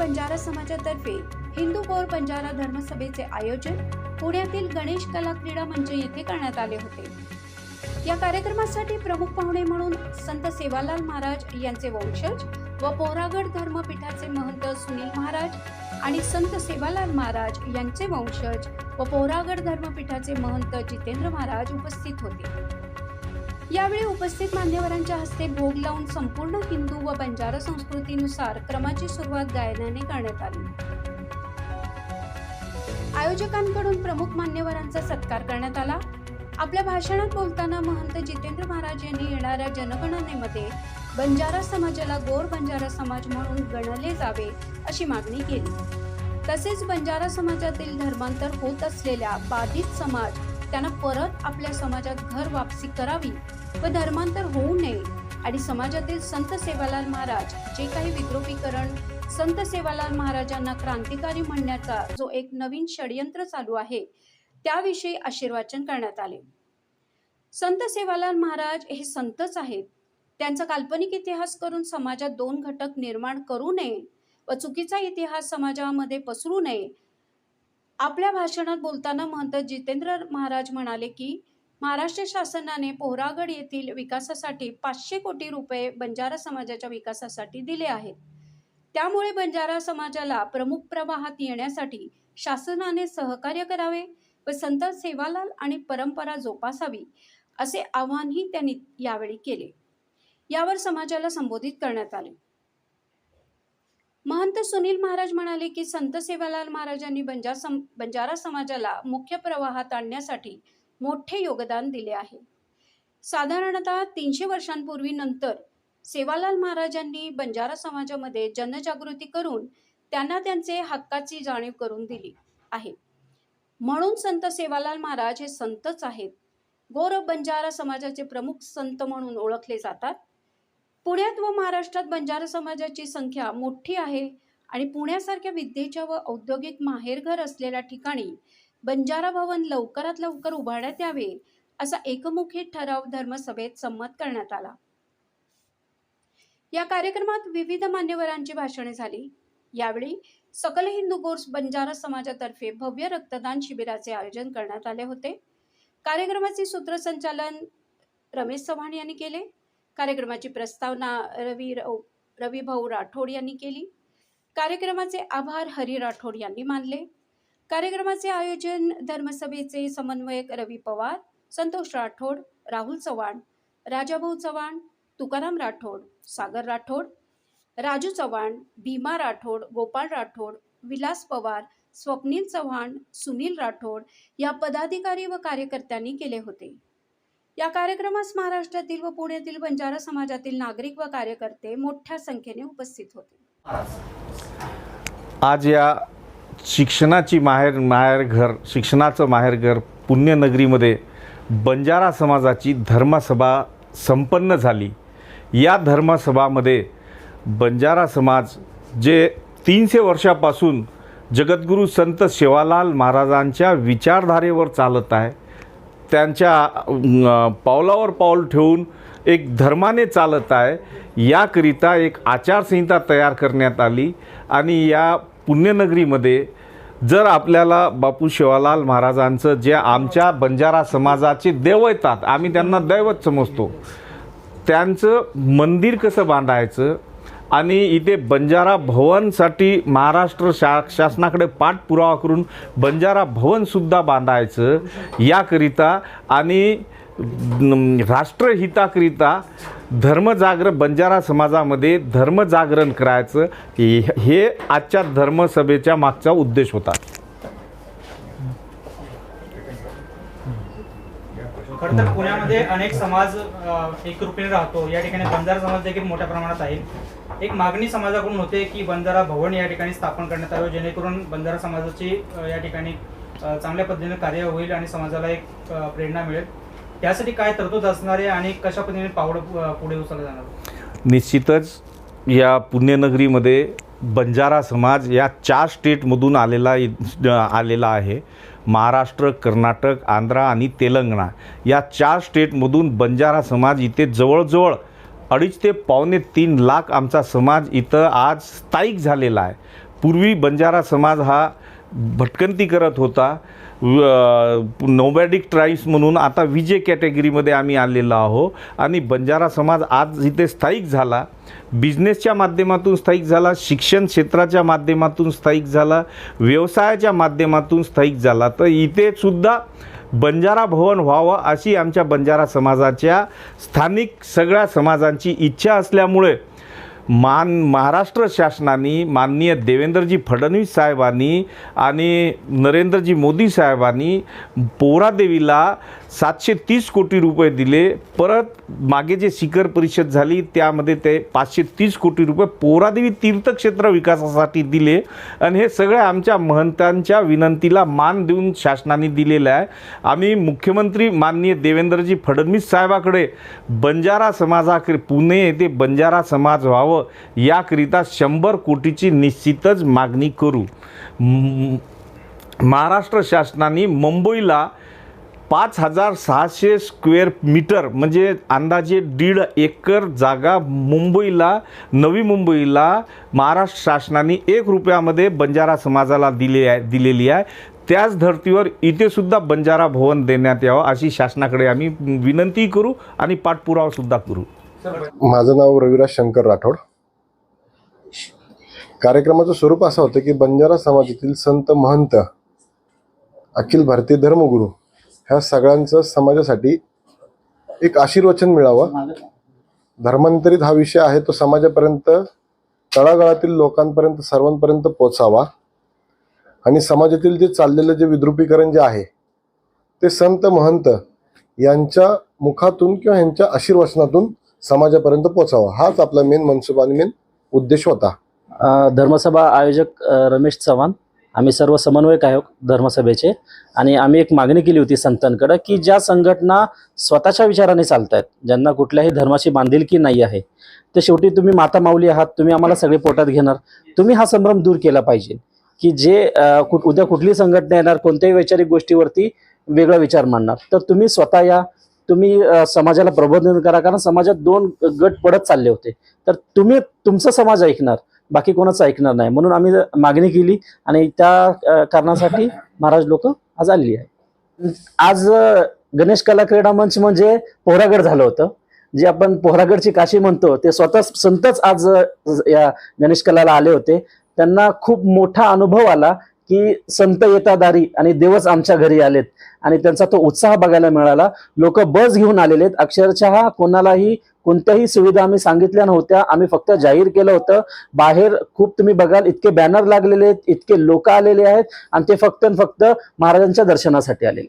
बंजारा समाजातर्फे हिंदू गौर बंजारा धर्मसभेचे आयोजन पुण्यातील गणेश कला क्रीडा मंच येथे करण्यात आले होते. या कार्यक्रमासाठी प्रमुख पाहुणे म्हणून संत सेवालाल महाराज यांचे वंशज व पोरागड धर्मपीठाचे महंत सुनील महाराज आणि संत सेवालाल महाराज यांचे वंशज व पोरागड धर्मपीठाचे महंत जितेंद्र महाराज उपस्थित होते. यावेळी उपस्थित मान्यवरांच्या हस्ते भोग लावून संपूर्ण हिंदू व बंजारा संस्कृतीनुसार क्रमाची सुरुवात गायनाने करण्यात आली. आयोजकांकडून प्रमुख मान्यवरांचा सत्कार करण्यात आला. आपल्या भाषणात बोलताना महंत जितेंद्र महाराज यांनी येणाऱ्या जनगणनेमध्ये बंजारा समाजाला गोर बंजारा समाज म्हणून गणले जावे अशी मागणी केली. तसेच बंजारा समाजातील धर्मांतर होत असलेल्या बाधित समाज त्यांना परत आपल्या समाजात घर वापसी करावी व धर्मांतर होऊ नये. आणि समाजातील संत सेवालाल महाराज जे काही विद्रोपीकरण संत सेवालाल महाराजांना क्रांतिकारी म्हणण्याचा जो एक नवीन षडयंत्र चालू आहे त्याविषयी आशीर्वाचन करण्यात आले. संत सेवालाल महाराज हे संतच आहेत. त्यांचा काल्पनिक इतिहास करून समाजात दोन घटक निर्माण करू नये व चुकीचा इतिहास समाजामध्ये पसरू नये. आपल्या भाषणात बोलताना महंत जितेंद्र महाराज म्हणाले की महाराष्ट्र शासनाने पोहरागड येथील विकासासाठी पाचशे कोटी रुपये बंजारा समाजाच्या विकासासाठी दिले आहेत. त्यामुळे बंजारा समाजाला प्रमुख प्रवाहात येण्यासाठी शासनाने सहकार्य करावे व संत सेवालाल आणि परंपरा जोपासावी असे आवाहनही त्यांनी यावेळी केले. यावर समाजाला संबोधित करण्यात आले. महंत सुनील महाराज म्हणाले की संत सेवालाल महाराजांनी बंजा सम बंजारा समाजाला मुख्य प्रवाहात आणण्यासाठी मोठे योगदान दिले आहे. साधारणतः तीनशे वर्षांपूर्वी नंतर सेवालाल महाराजांनी बंजारा समाजामध्ये जनजागृती करून त्यांना त्यांचे हक्काची जाणीव करून दिली आहे. म्हणून संत सेवालाल महाराज हे संतच आहेत. गोर बंजारा समाजाचे प्रमुख संत म्हणून ओळखले जातात. पुण्यात व महाराष्ट्रात बंजारा समाजाची संख्या मोठी आहे आणि पुण्यासारख्या विद्येच्या व औद्योगिक माहेरघर असलेल्या ठिकाणी बंजारा भवन लवकरात लवकर उभारण्यात यावे असा एकमुखी ठराव धर्मसभेत संमत करण्यात आला. या कार्यक्रमात विविध मान्यवरांची भाषणे झाली. यावेळी सकल हिंदू गोर्स बंजारा समाजातर्फे भव्य रक्तदान शिबिराचे आयोजन करण्यात आले होते. कार्यक्रमाचे सूत्रसंचालन रमेश चव्हाण यांनी केले. कार्यक्रमाची प्रस्तावना रवी रवी भाऊ राठोड यांनी केली. कार्यक्रमाचे आभार हरी राठोड यांनी मानले. कार्यक्रमाचे आयोजन धर्मसभेचे समन्वयक रवी पवार संतोष राठोड राहुल चव्हाण राजाभाऊ चव्हाण तुकाराम राठोड सागर राठोड राजू चव्हाण भीमा राठोड गोपाळ राठोड विलास पवार स्वप्नील चव्हाण सुनील राठोड या पदाधिकारी व कार्यकर्त्यांनी केले होते. या कार्यक्रमास महाराष्ट्रातील व पुण्यातील बंजारा समाजातील नागरिक व कार्यकर्ते मोठ्या संख्येने उपस्थित होते. आज या शिक्षणाची माहेर माहेरघर शिक्षणाचं माहेरघर पुण्यनगरीमध्ये बंजारा समाजाची धर्मसभा संपन्न झाली. या धर्मसभामध्ये बंजारा समाज जे तीनशे वर्षापासून जगद्गुरू संत शिवालाल महाराजांच्या विचारधारेवर चालत आहे त्यांच्या पावलावर पाऊल ठेवून एक धर्माने चालत आहे याकरिता एक आचारसंहिता तयार करण्यात आली आणि या पुण्यनगरीमध्ये जर आपल्याला बापू शिवालाल महाराजांचं जे आमच्या बंजारा समाजाचे देवतात आम्ही त्यांना दैवत समजतो. त्यांचं मंदिर कसं बांधायचं आणि इथे बंजारा भवनसाठी महाराष्ट्र शा शासनाकडे पाठपुरावा करून बंजारा भवनसुद्धा बांधायचं याकरिता आणि राष्ट्रहिताकरिता धर्मजागर बंजारा समाजामध्ये धर्मजागरण करायचं हे आजच्या धर्मसभेच्या मागचा उद्देश होता. खर तर पुण्यामध्ये अनेक समाज एक एकरूपीने राहतो. या ठिकाणी बंजारा समाज देखील मोठ्या प्रमाणात आहे. एक मागणी समाजाकडून होते की बंजारा भवन या ठिकाणी स्थापन करण्यात आलं जेणेकरून बंजारा समाजाची या ठिकाणी चांगल्या पद्धतीने कार्य होईल आणि समाजाला एक प्रेरणा मिळेल. त्यासाठी काय तरतूद असणार आहे आणि कशा पद्धतीने पावडं पुढे उचललं जाणार निश्चितच या पुण्यनगरीमध्ये बंजारा समाज या चार स्टेटमधून आलेला आलेला आहे. महाराष्ट्र कर्नाटक आंध्रा आणि तेलंगणा. या चार स्टेटमधून बंजारा समाज इथे जवळजवळ अडीच ते पावणे तीन लाख आमचा समाज इथं आज स्थायिक झालेला आहे. पूर्वी बंजारा समाज हा भटकंती करत होता. नोबॅडिक ट्राईब्स म्हणून आता विजे कॅटेगरीमध्ये आम्ही आलेलो आहो. आणि बंजारा समाज आज इथे स्थायिक झाला. बिझनेसच्या माध्यमातून स्थायिक झाला. शिक्षण क्षेत्राच्या माध्यमातून स्थायिक झाला. व्यवसायाच्या माध्यमातून स्थायिक झाला. तर इथे सुद्धा बंजारा भवन व्हावं अशी आमच्या बंजारा समाजाच्या स्थानिक सगळ्या समाजांची इच्छा असल्यामुळे मान महाराष्ट्र शासनाने माननीय देवेंद्रजी फडणवीस साहेबांनी आणि नरेंद्रजी मोदी साहेबांनी पोरादेवीला सातशे तीस कोटी रुपये दिले. परत मागे जे शिखर परिषद झाली त्यामध्ये ते पाचशे तीस कोटी रुपये पोरादेवी तीर्थक्षेत्र विकासासाठी दिले. आणि हे सगळ्या आमच्या महंतांच्या विनंतीला मान देऊन शासनाने दिलेलं आहे. आम्ही मुख्यमंत्री माननीय देवेंद्रजी फडणवीस साहेबाकडे बंजारा समाजाकडे पुणे येथे बंजारा समाज व्हावं याकरिता शंभर कोटीची निश्चितच मागणी करू. महाराष्ट्र शासनाने मुंबईला पाच हजार सहाशे स्क्वेअर मीटर म्हणजे अंदाजे दीड एकर जागा मुंबईला नवी मुंबईला महाराष्ट्र शासनाने एक रुपयामध्ये बंजारा समाजाला दिले आहे दिलेली आहे. त्याच धर्तीवर इथेसुद्धा बंजारा भवन देण्यात यावं अशी शासनाकडे आम्ही विनंती करू आणि पाठपुरावासुद्धा करू. माझं नाव रविराज शंकर राठोड. कार्यक्रमाचं स्वरूप असं होतं की बंजारा समाजातील संत महंत अखिल भारतीय धर्मगुरू ह्या सगळ्यांचं समाजासाठी एक आशीर्वचन मिळावं. धर्मांतरित हा विषय आहे तो समाजापर्यंत तळागाळातील लोकांपर्यंत सर्वांपर्यंत पोचावा आणि समाजातील जे चाललेलं जे विद्रुपीकरण जे आहे ते संत महंत यांच्या मुखातून किंवा यांच्या आशीर्वचनातून समाजापर्यंत पोचावा हाच आपला मेन मनसुबा आणि मेन उद्देश होता. धर्मसभा आयोजक रमेश चव्हाण. आम्ही सर्व समन्वयक आहोत धर्मसभेचे. आणि आम्ही एक मागणी केली होती संतांकडं की ज्या संघटना स्वतःच्या विचाराने चालत आहेत ज्यांना कुठल्याही धर्माची बांधिलकी नाही आहे ते शेवटी तुम्ही माता माऊली आहात तुम्ही आम्हाला सगळे पोटात घेणार. तुम्ही हा संभ्रम दूर केला पाहिजे की जे अ, कुठ उद्या कुठली संघटना येणार कोणत्याही वैचारिक गोष्टीवरती वेगळा विचार मांडणार. तर तुम्ही स्वतः या तुम्ही समाजाला प्रबोधन करा. कारण समाजात दोन गट पडत चालले होते. तर तुम्ही तुमचा समाज ऐकणार. बाकी कोणाचं ऐकणार नाही. म्हणून आम्ही मागणी केली आणि त्या कारणासाठी महाराज लोक आज आलेली आहे आज गणेश कला क्रीडा मंच म्हणजे पोहरागड झालं होतं. जे आपण पोहरागडची काशी म्हणतो ते स्वतः संतच आज या गणेश कलाला आले होते. त्यांना खूप मोठा अनुभव आला की संत येता दारी आणि देवच आमच्या घरी आलेत. आणि त्यांचा तो उत्साह बघायला मिळाला. लोक बस घेऊन आलेले आहेत. अक्षरशः कोणालाही कोणत्याही सुविधा आम्ही सांगितल्या नव्हत्या. आम्ही फक्त जाहीर केलं होतं. बाहेर खूप तुम्ही बघाल इतके बॅनर लागलेले आहेत इतके लोक आलेले आहेत आणि ते फक्त आणि फक्त महाराजांच्या दर्शनासाठी आलेले